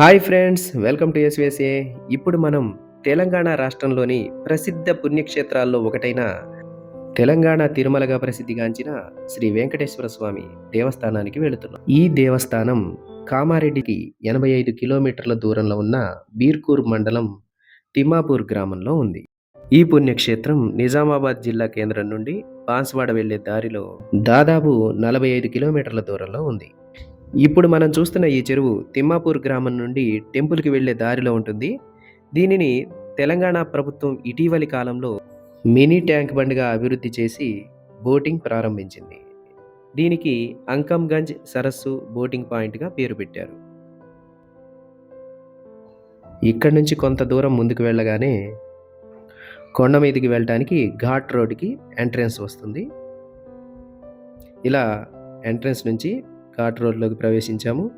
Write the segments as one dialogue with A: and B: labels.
A: Hi friends welcome to SVSA. ఇప్పుడు మనం తెలంగాణ రాష్ట్రంలోని ప్రసిద్ధ పుణ్యక్షేత్రాల్లో ఒకటైన తెలంగాణ తిరుమలగా ప్రసిద్ధిగాంచిన శ్రీ వెంకటేశ్వర స్వామి దేవస్థానానికి వెళుతున్నాం. ఈ దేవస్థానం కామారెడ్డికి ఎనభై ఐదు కిలోమీటర్ల దూరంలో ఉన్న బీర్కూర్ మండలం తిమ్మాపూర్ గ్రామంలో ఉంది. ఈ పుణ్యక్షేత్రం నిజామాబాద్ జిల్లా కేంద్రం నుండి బాన్స్వాడ వెళ్ళే దారిలో దాదాపు నలభై ఐదు కిలోమీటర్ల దూరంలో ఉంది. ఇప్పుడు మనం చూస్తున్న ఈ చెరువు తిమ్మాపూర్ గ్రామం నుండి టెంపుల్కి వెళ్ళే దారిలో ఉంటుంది. దీనిని తెలంగాణ ప్రభుత్వం ఇటీవలి కాలంలో మినీ ట్యాంక్ బండ్గా అభివృద్ధి చేసి బోటింగ్ ప్రారంభించింది. దీనికి అంకంగంజ్ సరస్సు బోటింగ్ పాయింట్గా పేరు పెట్టారు. ఇక్కడి నుంచి కొంత దూరం ముందుకు వెళ్ళగానే కొండ మీదకి వెళ్ళడానికి ఘాట్ రోడ్కి ఎంట్రన్స్ వస్తుంది. ఇలా ఎంట్రన్స్ నుంచి ఘాట్ రోడ్లోకి ప్రవేశించాము.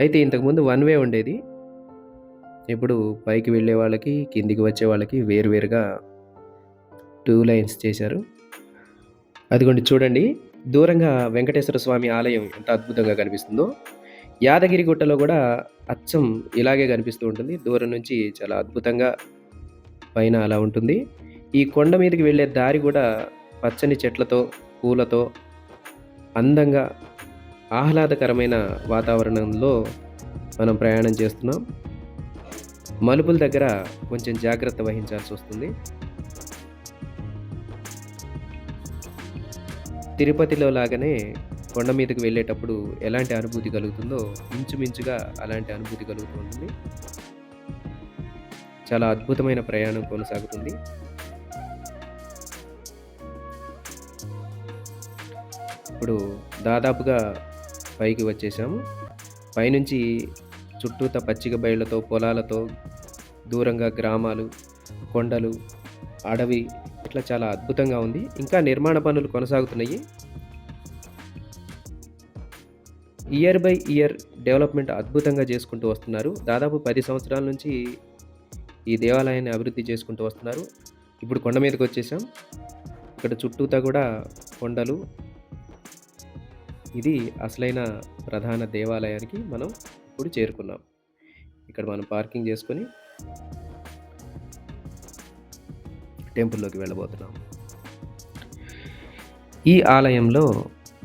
A: అయితే ఇంతకుముందు వన్ వే ఉండేది. ఇప్పుడు పైకి వెళ్ళే వాళ్ళకి కిందికి వచ్చే వాళ్ళకి వేరువేరుగా టూ లైన్స్ చేశారు. అదిగోండి చూడండి. దూరంగా వెంకటేశ్వర స్వామి ఆలయం ఎంత అద్భుతంగా కనిపిస్తుందో. యాదగిరి గుట్టలో కూడా అచ్చం ఇలాగే కనిపిస్తూ ఉంటుంది. దూరం నుంచి చాలా అద్భుతంగా పైన అలా ఉంటుంది. ఈ కొండ మీదకి వెళ్ళే దారి కూడా పచ్చని చెట్లతో పూలతో అందంగా ఆహ్లాదకరమైన వాతావరణంలో మనం ప్రయాణం చేస్తున్నాం. మలుపుల దగ్గర కొంచెం జాగ్రత్త వహించాల్సి వస్తుంది. తిరుపతిలో లాగానే కొండ మీదకి వెళ్ళేటప్పుడు ఎలాంటి అనుభూతి కలుగుతుందో ఇంచుమించుగా అలాంటి అనుభూతి కలుగుతూ ఉంటుంది. చాలా అద్భుతమైన ప్రయాణం కొనసాగుతుంది. ఇప్పుడు దాదాపుగా పైకి వచ్చేసాము. పైనుంచి చుట్టూత పచ్చిక బయళ్ళతో పొలాలతో దూరంగా గ్రామాలు కొండలు అడవి ఇట్లా చాలా అద్భుతంగా ఉంది. ఇంకా నిర్మాణ పనులు కొనసాగుతున్నాయి. ఇయర్ బై ఇయర్ డెవలప్మెంట్ అద్భుతంగా చేసుకుంటూ వస్తున్నారు. దాదాపు పది సంవత్సరాల నుంచి ఈ దేవాలయాన్ని అభివృద్ధి చేసుకుంటూ వస్తున్నారు. ఇప్పుడు కొండ మీదకి వచ్చేసాం. ఇక్కడ చుట్టూతా కూడా కొండలు ఇది అసలైన ప్రధాన దేవాలయానికి మనం ఇప్పుడు చేరుకున్నాం. ఇక్కడ మనం పార్కింగ్ చేసుకొని టెంపుల్లోకి వెళ్ళబోతున్నాం. ఈ ఆలయంలో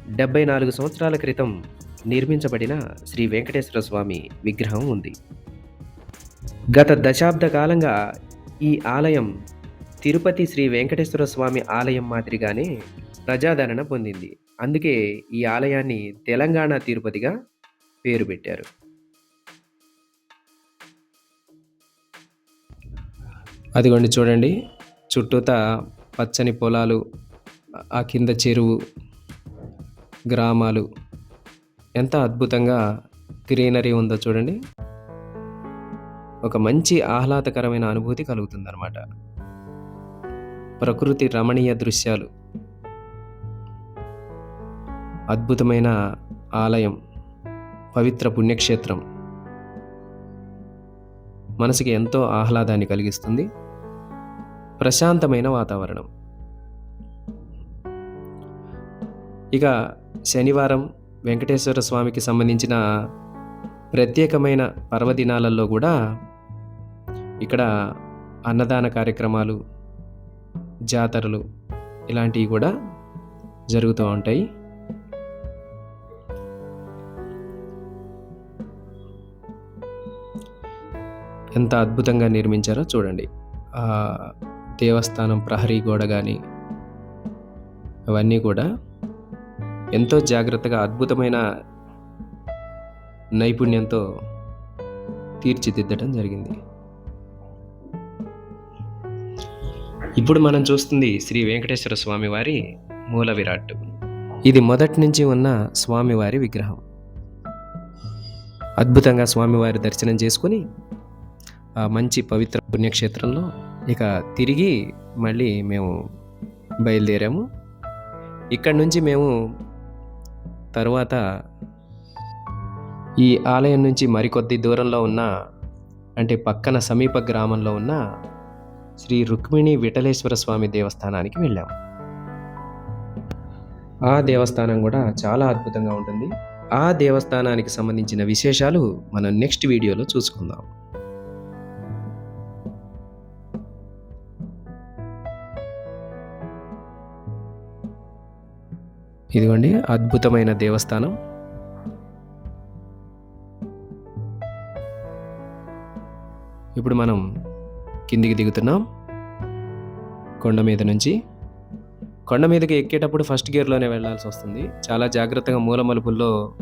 A: డెబ్బై నాలుగు సంవత్సరాల క్రితం నిర్మించబడిన శ్రీ వెంకటేశ్వర స్వామి విగ్రహం ఉంది. గత దశాబ్ద కాలంగా ఈ ఆలయం తిరుపతి శ్రీ వెంకటేశ్వర స్వామి ఆలయం మాదిరిగానే ప్రజాదరణ పొందింది. అందుకే ఈ ఆలయాన్ని తెలంగాణ తిరుపతిగా పేరు పెట్టారు. అదిగోండి చూడండి చుట్టూతా పచ్చని పొలాలు ఆ కింద చెరువు గ్రామాలు. ఎంత అద్భుతంగా గ్రీనరీ ఉందో చూడండి. ఒక మంచి ఆహ్లాదకరమైన అనుభూతి కలుగుతుందన్నమాట. ప్రకృతి రమణీయ దృశ్యాలు. అద్భుతమైన ఆలయం పవిత్ర పుణ్యక్షేత్రం. మనసుకి ఎంతో ఆహ్లాదాన్ని కలిగిస్తుంది. ప్రశాంతమైన వాతావరణం. ఇక శనివారం వెంకటేశ్వర స్వామికి సంబంధించిన ప్రత్యేకమైన పర్వదినాలలో కూడా ఇక్కడ అన్నదాన కార్యక్రమాలు జాతరలు ఇలాంటివి కూడా జరుగుతూ ఉంటాయి. ఎంత అద్భుతంగా నిర్మించారో చూడండి. దేవస్థానం ప్రహరీ గోడ కానీ అవన్నీ కూడా ఎంతో జాగ్రత్తగా అద్భుతమైన నైపుణ్యంతో తీర్చిదిద్దడం జరిగింది. ఇప్పుడు మనం చూస్తుంది శ్రీ వెంకటేశ్వర స్వామి వారి మూల విరాట్. ఇది మొదటి నుంచి ఉన్న స్వామివారి విగ్రహం. అద్భుతంగా స్వామివారి దర్శనం చేసుకుని మంచి పవిత్ర పుణ్యక్షేత్రంలో ఇక తిరిగి మళ్ళీ మేము బయలుదేరాము. ఇక్కడ నుంచి మేము తరువాత ఈ ఆలయం నుంచి మరికొద్ది దూరంలో ఉన్న అంటే పక్కన సమీప గ్రామంలో ఉన్న శ్రీ రుక్మిణి విఠలేశ్వర స్వామి దేవస్థానానికి వెళ్ళాము ఆ దేవస్థానం కూడా చాలా అద్భుతంగా ఉంటుంది. ఆ దేవస్థానానికి సంబంధించిన విశేషాలు మనం నెక్స్ట్ వీడియోలో చూసుకుందాం. ఇదిగోండి అద్భుతమైన దేవస్థానం. ఇప్పుడు మనం కిందికి దిగుతున్నాం. కొండ మీద నుంచి. కొండ మీదకి ఎక్కేటప్పుడు ఫస్ట్ గేర్లోనే వెళ్ళాల్సి వస్తుంది. చాలా జాగ్రత్తగా మూల మలుపుల్లో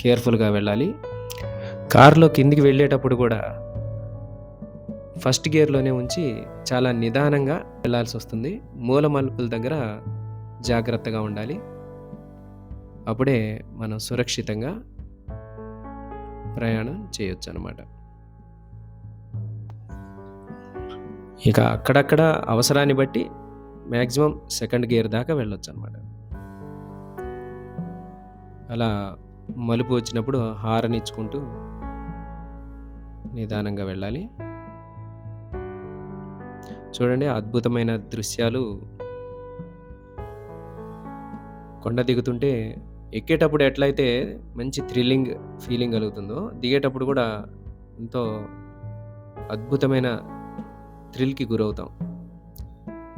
A: కేర్ఫుల్గా వెళ్ళాలి. కారులో కిందికి వెళ్ళేటప్పుడు కూడా ఫస్ట్ గేర్లోనే ఉంచి చాలా నిదానంగా వెళ్ళాల్సి వస్తుంది. మూల మలుపుల దగ్గర జాగ్రత్తగా ఉండాలి. అప్పుడే మనం సురక్షితంగా ప్రయాణం చేయొచ్చు అనమాట ఇక అక్కడక్కడ అవసరాన్ని బట్టి మ్యాక్సిమం సెకండ్ గేర్ దాకా వెళ్ళొచ్చు అనమాట అలా మలుపు వచ్చినప్పుడు హారన్ ఇచ్చుకుంటూ నిదానంగా వెళ్ళాలి. చూడండి అద్భుతమైన దృశ్యాలు. కొండ దిగుతుంటే ఎక్కేటప్పుడు ఎట్లయితే మంచి థ్రిల్లింగ్ ఫీలింగ్ కలుగుతుందో దిగేటప్పుడు కూడా ఎంతో అద్భుతమైన థ్రిల్కి గురవుతాం.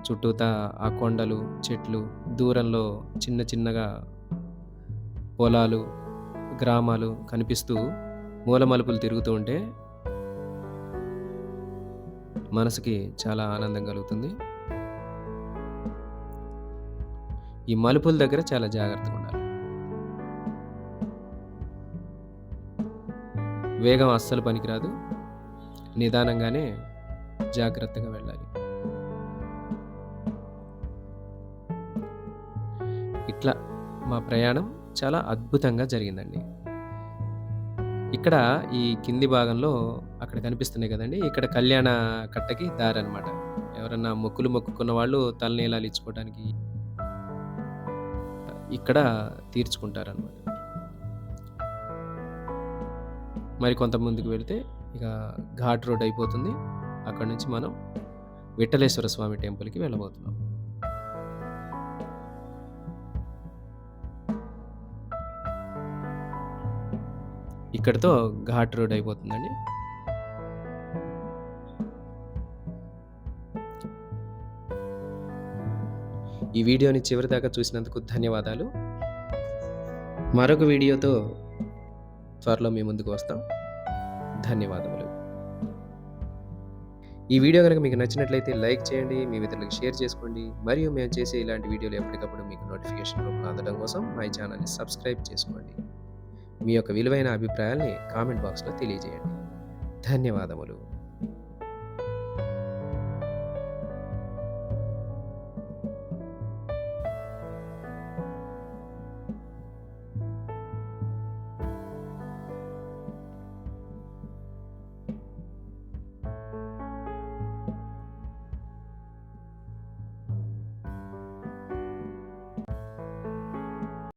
A: చుట్టూతా ఆ కొండలు చెట్లు దూరంలో చిన్న చిన్నగా పొలాలు గ్రామాలు కనిపిస్తూ మూలమలుపులు తిరుగుతూ ఉంటే మనసుకి చాలా ఆనందం కలుగుతుంది. ఈ మలుపుల దగ్గర చాలా జాగ్రత్తగా ఉండాలి. వేగం అస్సలు పనికిరాదు. నిదానంగానే జాగ్రత్తగా వెళ్ళాలి. ఇట్లా మా ప్రయాణం చాలా అద్భుతంగా జరిగిందండి. ఇక్కడ ఈ కింది భాగంలో అక్కడ కనిపిస్తున్నాయి కదండి ఇక్కడ కళ్యాణ కట్టకి దారి అనమాట ఎవరన్నా మొక్కులు మొక్కుకున్న వాళ్ళు తలనీలాలు ఇచ్చుకోవడానికి ఇక్కడ తీర్చుకుంటారనమాట మరి కొంత ముందుకు వెళితే ఇక ఘాట్ రోడ్ అయిపోతుంది. అక్కడ నుంచి మనం విఠలేశ్వర స్వామి టెంపుల్కి వెళ్ళబోతున్నాం. ఇక్కడితో ఘాట్ రోడ్ అయిపోతుందండి. ఈ వీడియోని చివరి దాకా చూసినందుకు ధన్యవాదాలు. మరొక వీడియోతో త్వరలో మీ ముందుకు వస్తాం. ధన్యవాదములు. ఈ వీడియో కనుక మీకు నచ్చినట్లయితే లైక్ చేయండి మీ మిత్రులకు షేర్ చేసుకోండి. మరియు మేము చేసే ఇలాంటి వీడియోలు ఎప్పటికప్పుడు మీకు నోటిఫికేషన్ రూపంలో అందడం కోసం మా ఛానల్ని సబ్స్క్రైబ్ చేసుకోండి. మీ యొక్క విలువైన అభిప్రాయాల్ని కామెంట్ బాక్స్లో తెలియజేయండి. ధన్యవాదములు.